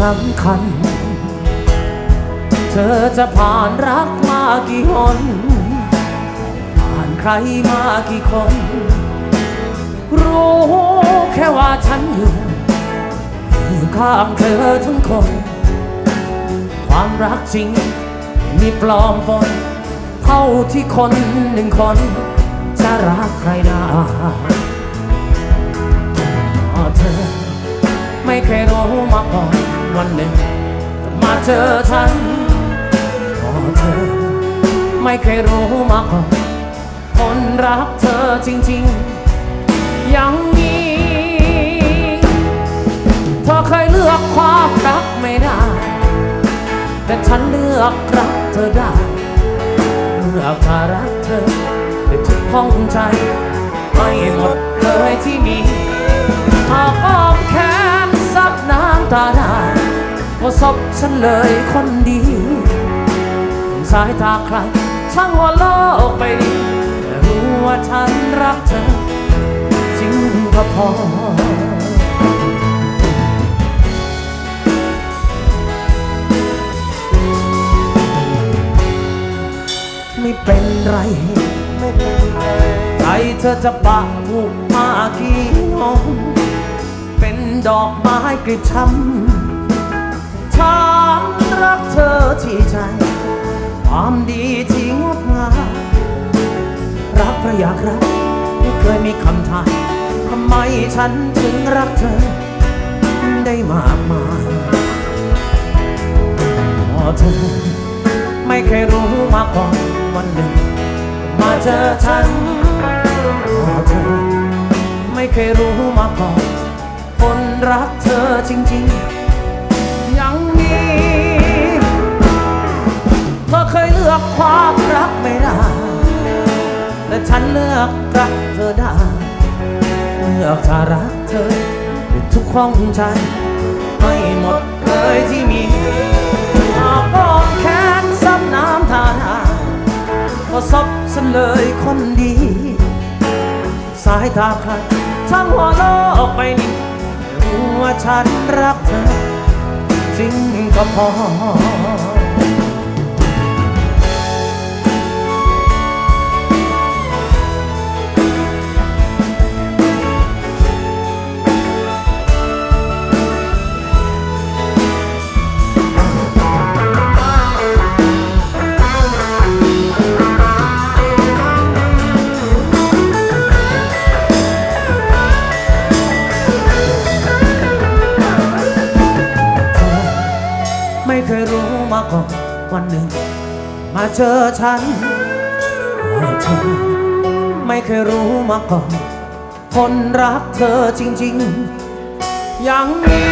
สำคัญ เธอจะผ่านรักมากี่หน ผ่านใครมากี่คน รู้แค่ว่าฉันอยู่ อยู่ข้างเธอทั้งคน ความรักจริงไม่มีปลอมปนเท่าที่คนหนึ่งคน จะรักใครได้เธอไม่เคยรู้มาก่อน วันหนึ่งจะมาเจอฉันอ๋อเธอ ไม่เคยรู้มาก่อนคนรักเธอจริงๆ ยังมีเธอเคยเลือกความรักไม่ได้ แต่ฉันเลือกรักเธอได้เลือกถ้ารักเธอด้วยทุกห้องใจไม่หมดเลยที่มีหากอ้อมแขนซับน้ำตาได้ ก็ศพฉันเลยคนดีสายตาใครช่างหัวโลกไปดีแต่รู้ว่าฉันรักเธอจริงก็พอไม่เป็นไรไม่เป็นไรใจเธอจะปะผูกมากี่หงเป็นดอกไม้กลีบช้ำฉัน รักเธอที่ใจ ความดีที่งดงามรักเพราะอยากรักไม่เคยมีคำถามทำไมฉันถึงรักเธอ ได้มากมายพอเธอ ไม่เคยรู้มาก่อนวันหนึ่ง มาเจอฉันพอเธอ ไม่เคยรู้มาก่อนคนรักเธอจริง ๆ ฉันเลือกรักเธอได้เลือกจะรักเธอด้วยทุกห้องใจให้หมดเลยที่มีหากก้อนแขนซับน้ำทานาก็ซบฉันเลยคนดี สายตาใครทั้งหัวโลกไปนี้รู้ว่าฉันรักเธอ จริงก็พอ วันหนึ่ง มาเจอฉันเธอไม่เคยรู้มาก่อน คนรักเธอจริงๆยังมี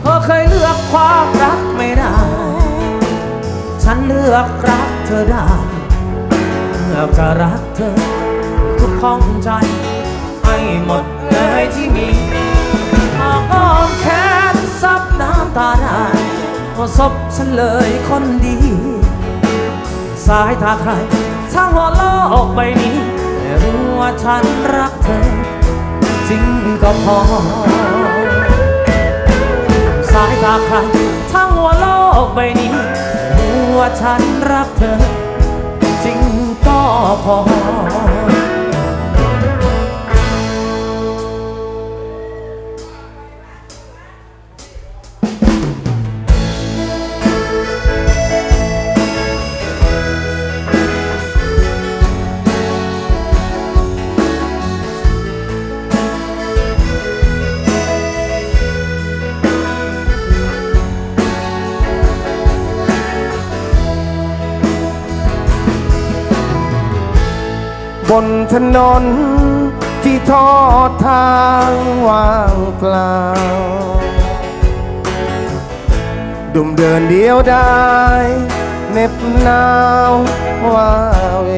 เธอเคยเลือกความรักไม่ได้ ฉันเลือกรักเธอได้เลือกจะรักเธอ ทุกข้องใจ ให้หมดเลยที่มีหากอ้อมแขนซับน้ำตาได้ ก็ซบฉันเลยคนดี สายตาใครช่างหัวโลกใบนี้แต่รู้ว่าฉันรักเธอ จริงก็พอ สายตาใครช่างหัวโลกใบนี้รู้ว่าฉันรักเธอ จริงก็พอ บนถนนที่ทอดทางว่างเปล่าดุมเดินเดียวได้เน็บหนาวว่าเว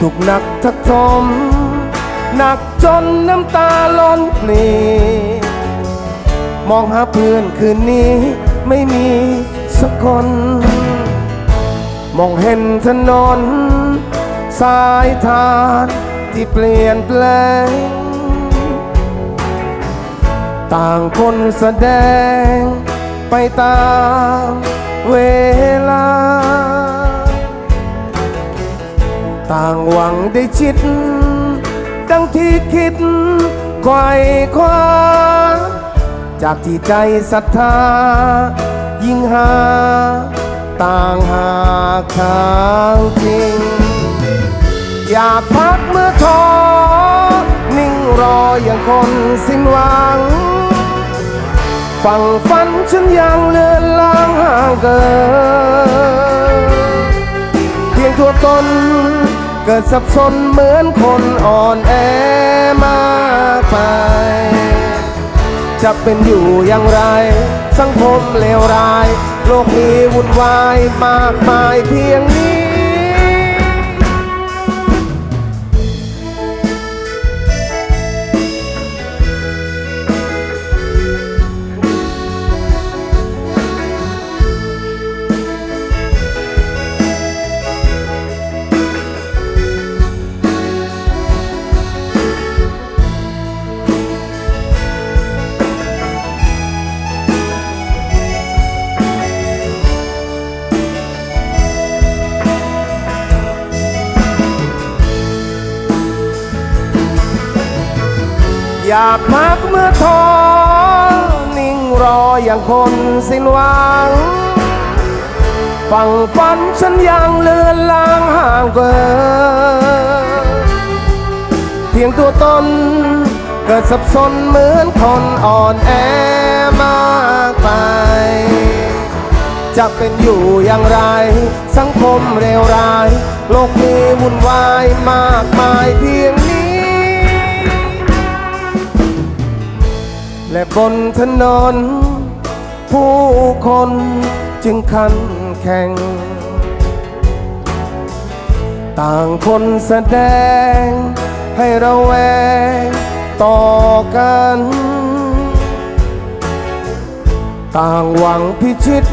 ถูกหนักทักทมหนักจนน้ำตาล้นปลีมองหาเพื่อนคืนนี้ไม่มีสักคน มองเห็นถนน สายทานที่เปลี่ยนแปลง ต่างคนแสดงไปตามเวลา ต่างหวังได้ชิด ดังที่คิดไขว่คว้าจากที่ใจศรัทธายิ่งหา ต่างหากทางจริง อยากพักเมื่อท้อนิ่งรออย่างคนสิ้นหวัง ฝั่งฝันฉันยังเลือนลางห่างเกินเพียงตัวตนเกิดสับสนเหมือนคนอ่อนแอมากไป จะเป็นอยู่อย่างไร สังคมเลวร้าย โลกนี้วุ่นวายมากมายเพียงนี้ อยากพักเมื่อท้อนิ่งรออย่างคนสิ้นหวังฝั่งฝันฉันยังเลือนลางห่างเกินเพียงตัวตนเกิดสับสนเหมือนคนอ่อนแอมากไป จะเป็นอยู่อย่างไร สังคมเลวร้าย โลกนี้วุ่นวายมากมายเพียงนี้ และบนถนน ผู้คนจึงขันแข่ง ต่างคนแสดงให้เราแวงต่อกัน ต่างหวังพิชิต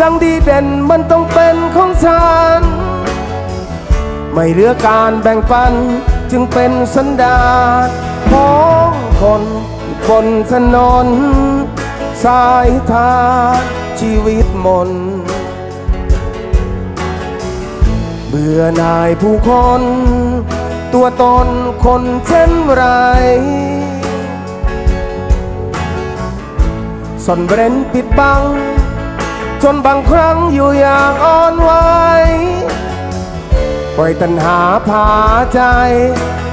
ดังดีเด่นมันต้องเป็นของฉัน ไม่เหลือการแบ่งปันจึงเป็นสันดาลของ คนบนถนน สายทางชีวิตมน เบื่อหน่ายผู้คน ตัวตนคนเช่นไรซ่อนเร้นปิดบัง จนบางครั้งอยู่อย่างอ่อนไหว ปล่อยตัณหาพาใจ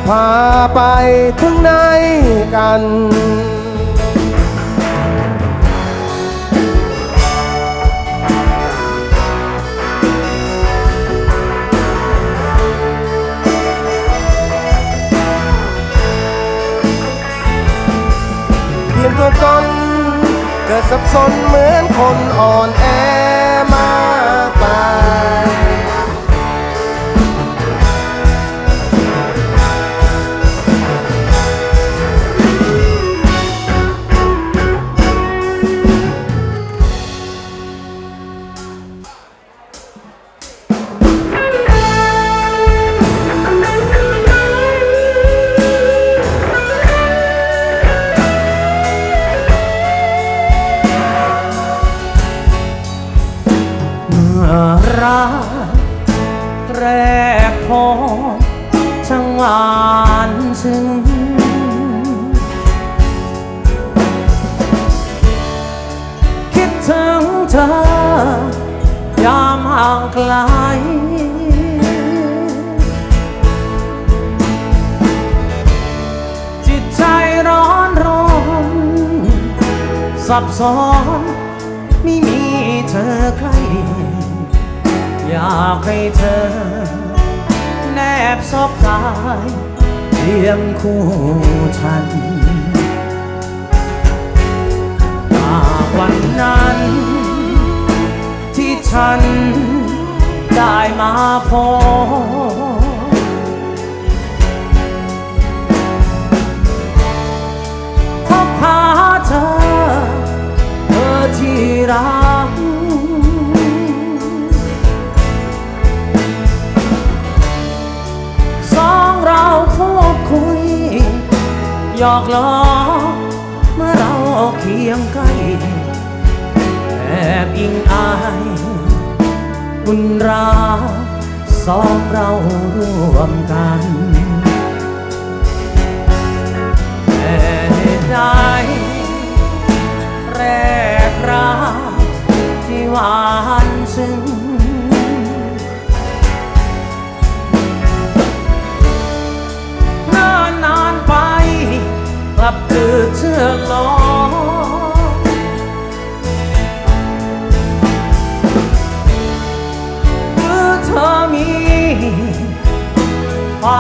พาไปถึงไหนกันเพียงตัวตนเกิดสับสนเหมือนคนอ่อนแอ เธอยามห่างไกล จิตใจร้อนรนสับสนไม่มีเธอใกล้ อยากให้เธอ แนบซบกายเพียงคู่ฉันจากวันนั้น ฉันได้มาพบพบหาเธอ เธอที่รัก สองเราพูดคุย หยอกล้อเคียงใกล้แอบอิงอาย บุญราสองเราร่วมกัน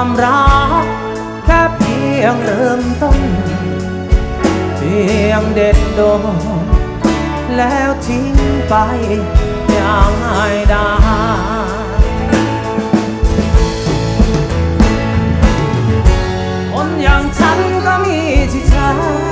ความรักแค่เพียงเริ่มต้น เพียงเด็ดโดนแล้วทิ้งไปอย่างง่ายดายคนอย่างฉันก็มีที่ใจมี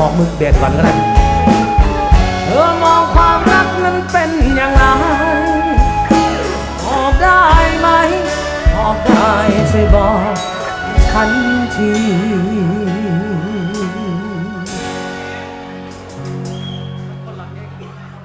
มอกมึงเดดก่อนก็ได้เธอมองความรักนั้นเป็นอย่างไรตอบได้ไหมตอบได้ช่วยบอกฉันที